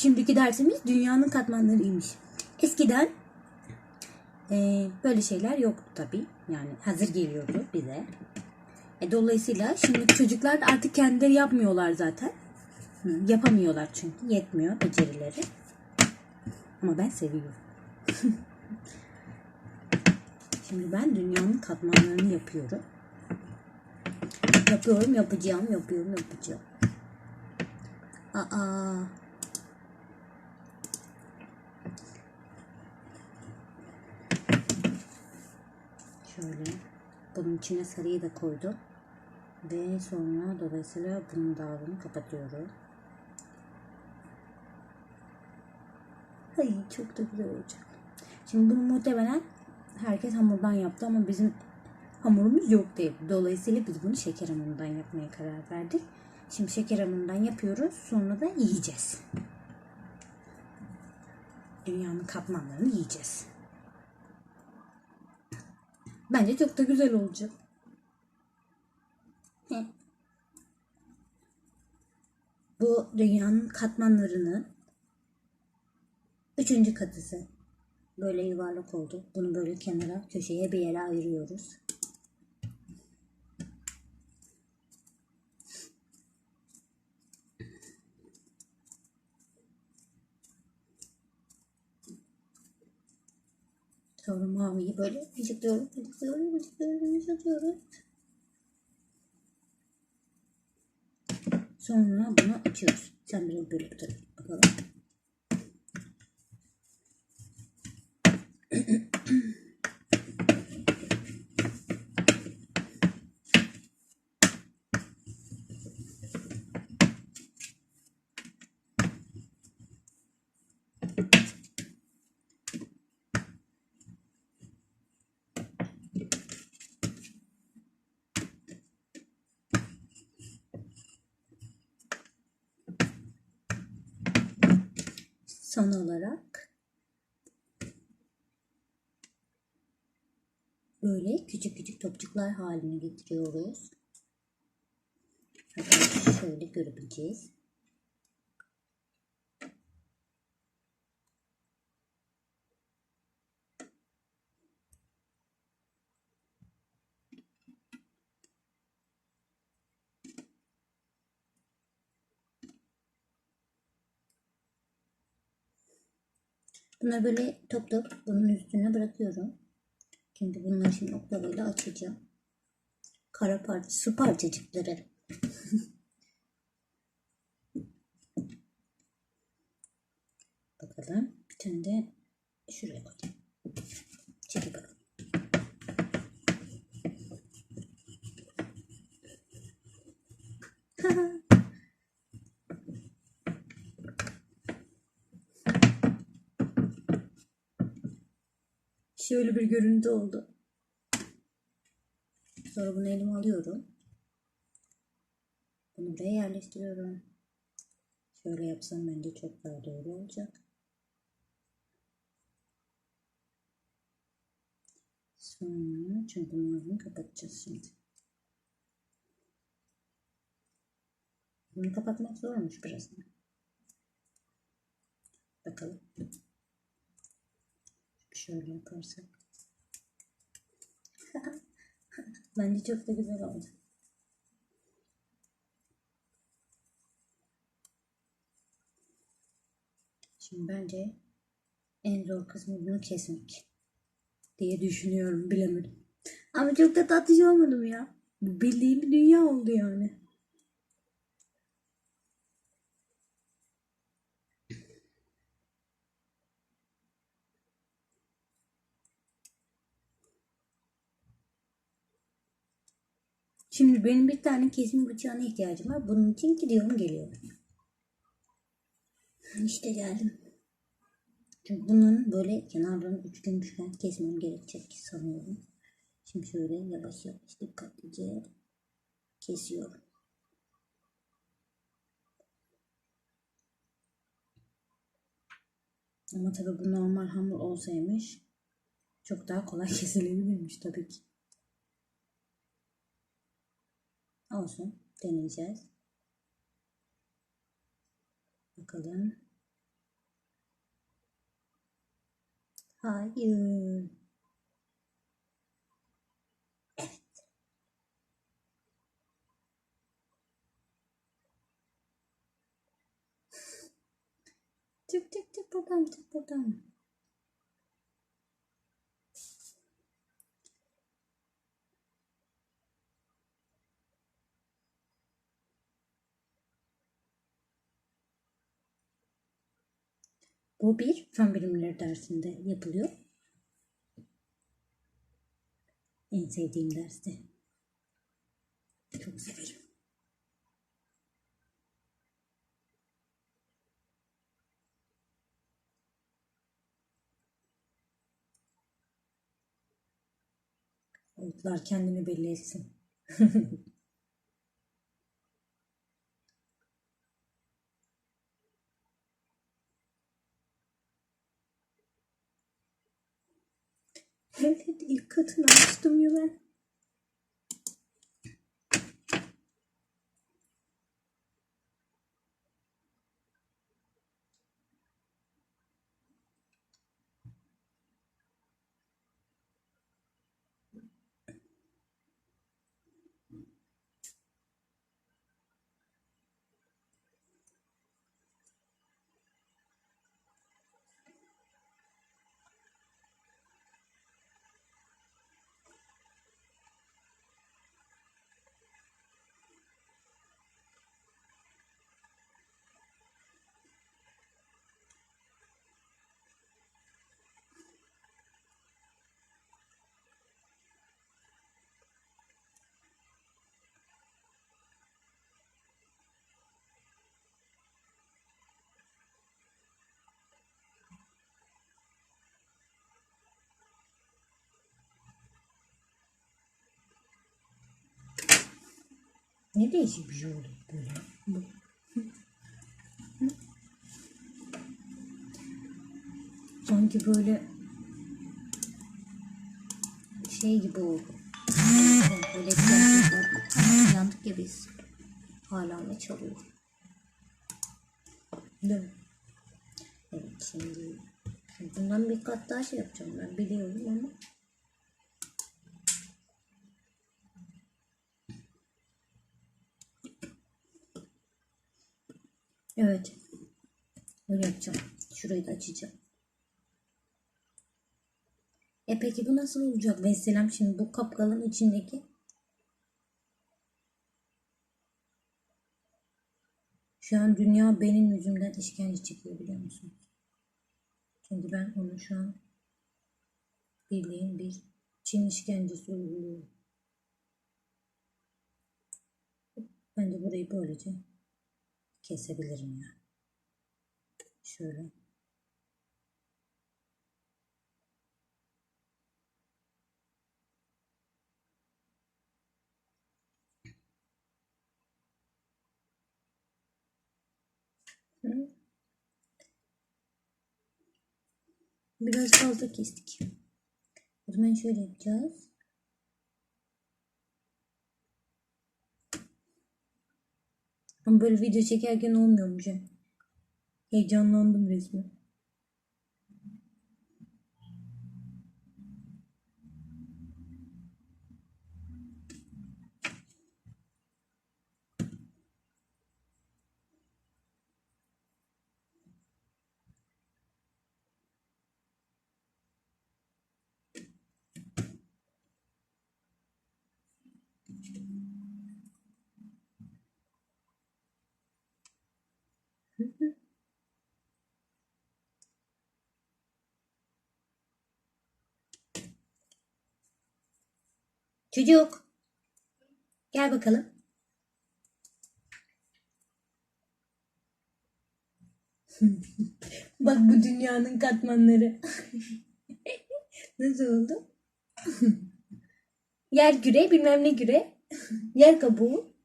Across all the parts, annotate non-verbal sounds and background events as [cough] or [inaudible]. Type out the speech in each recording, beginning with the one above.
Şimdiki dersimiz dünyanın katmanlarıymış. Eskiden e, böyle şeyler yoktu tabii. Yani hazır geliyordu bize. E, dolayısıyla şimdi çocuklar artık kendileri yapmıyorlar zaten. Hı, yapamıyorlar çünkü yetmiyor becerileri. Ama ben seviyorum. [laughs] Şimdi ben dünyanın katmanlarını yapıyorum. Yapıyorum, yapacağım, yapıyorum, yapacağım. Aa. Şöyle. Bunun içine sarıyı da koydum. Ve sonra dolayısıyla bunun dağılını kapatıyorum. Ay çok da güzel olacak. Şimdi bunu muhtemelen herkes hamurdan yaptı ama bizim hamurumuz yok değil. Dolayısıyla biz bunu şeker hamurundan yapmaya karar verdik. Şimdi şeker hamurundan yapıyoruz. Sonra da yiyeceğiz. Dünyanın katmanlarını yiyeceğiz. Bence çok da güzel olacak. Bu dünyanın katmanlarını üçüncü katısı böyle yuvarlak oldu. Bunu böyle kenara köşeye bir yere ayırıyoruz. Sonra maviyi böyle mıcıklıyorum, mıcıklıyorum, mıcıklıyorum, mıcıklıyorum. Sonra bunu açıyoruz. Sen biraz böyle tut bakalım. Son olarak böyle küçük küçük topçuklar haline getiriyoruz. Şöyle görebileceğiz. Bunları böyle top top bunun üstüne bırakıyorum. Çünkü bunları şimdi oklavayla açacağım. Kara parça, su parçacıkları. [laughs] Bakalım. Bir tane de şuraya koyayım. Çekil bakalım. Şöyle bir görüntü oldu. Sonra bunu elime alıyorum. Bunu buraya yerleştiriyorum. Şöyle yapsam bence çok daha doğru olacak. Sonra çünkü bunları kapatacağız şimdi. Bunu kapatmak zormuş biraz. Bakalım. Şöyle yaparsak. [laughs] Bence çok da güzel oldu. Şimdi bence en zor kısmı bunu kesmek diye düşünüyorum bilemedim. Ama çok da tatlış olmadım ya. Bildiğim bir dünya oldu yani. Şimdi benim bir tane kesim bıçağına ihtiyacım var. Bunun için gidiyorum geliyorum. İşte geldim. Çünkü bunların böyle kenarlarını üçgen üçgen kesmem gerekecek sanıyorum. Şimdi şöyle yavaş yavaş dikkatlice kesiyorum. Ama tabii bu normal hamur olsaymış çok daha kolay [laughs] kesilebilirmiş tabii ki. Olsun. Deneyeceğiz. Bakalım. Hayır. Evet. Çık çık çık buradan çık buradan. Bu bir fen bilimleri dersinde yapılıyor. En sevdiğim derste. Çok severim. Otlar kendini belli etsin. [laughs] Evet ilk katını açtım ya Ne değişik bir şey oldu böyle. Bu. Sanki böyle şey gibi oldu. Böyle yandık ya biz. Hala ne çalıyor? Değil mi? Evet şimdi bundan bir daha şey yapacağım ben biliyorum ama Evet. Öyle yapacağım. Şurayı da açacağım. E peki bu nasıl olacak Vesselam şimdi bu kapkalın içindeki? Şu an dünya benim yüzümden işkence çekiyor biliyor musunuz? Çünkü ben onu şu an bildiğin bir Çin işkencesi uyguluyorum. Ben de burayı böylece kesebilirim ya. Şöyle. Biraz fazla kestik. O zaman şöyle yapacağız. Ama böyle video çekerken olmuyormuş. Heyecanlandım resmen. Çocuk. Gel bakalım. [laughs] Bak bu dünyanın katmanları. [laughs] Nasıl oldu? [laughs] Yer küre bilmem ne küre. Yer kabuğu.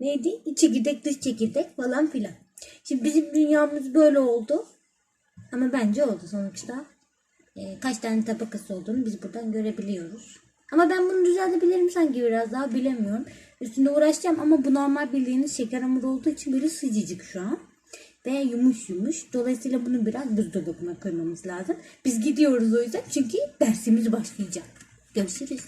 Neydi? İç çekirdek dış çekirdek falan filan. Şimdi bizim dünyamız böyle oldu. Ama bence oldu sonuçta. Ee, kaç tane tabakası olduğunu biz buradan görebiliyoruz. Ama ben bunu düzeltebilirim sanki biraz daha bilemiyorum. Üstünde uğraşacağım ama bu normal bildiğiniz şeker hamuru olduğu için böyle sıcacık şu an. Ve yumuş yumuş. Dolayısıyla bunu biraz buzdolabına koymamız lazım. Biz gidiyoruz o yüzden çünkü dersimiz başlayacak. Görüşürüz.